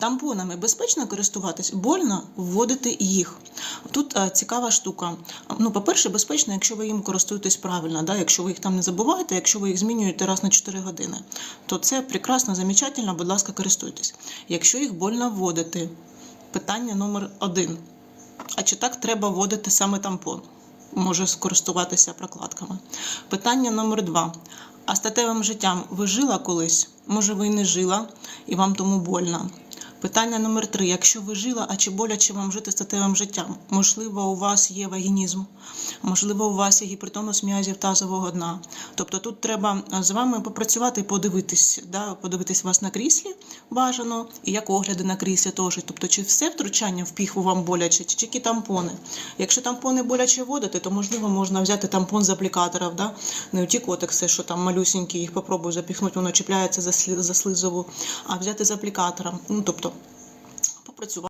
Тампонами безпечно користуватись, больно вводити їх. Тут е, цікава штука. Ну, по-перше, безпечно, якщо ви їм користуєтесь правильно, да? якщо ви їх там не забуваєте, якщо ви їх змінюєте раз на 4 години, то це прекрасно, замечательно, будь ласка, користуйтесь. Якщо їх больно вводити, питання номер один. А чи так треба вводити саме тампон? Може скористуватися прокладками. Питання номер два. А статевим життям ви жила колись? Може, ви не жила, і вам тому больно. Питання номер три. Якщо ви жила, а чи боляче вам жити статевим життям? Можливо, у вас є вагінізм, можливо, у вас є гіпертонус м'язів тазового дна. Тобто тут треба е, з вами попрацювати і подивитись, да, подивитись вас на кріслі бажано, і як огляди на кріслі теж. Тобто, чи все втручання в піхву вам боляче, чи тільки тампони. Якщо тампони боляче вводити, то можливо можна взяти тампон з аплікаторів, да? не ті котекси, що там малюсінькі, їх попробую запіхнути, воно чіпляється за слизову, а взяти з аплікатором. Ну, тобто, попрацювати.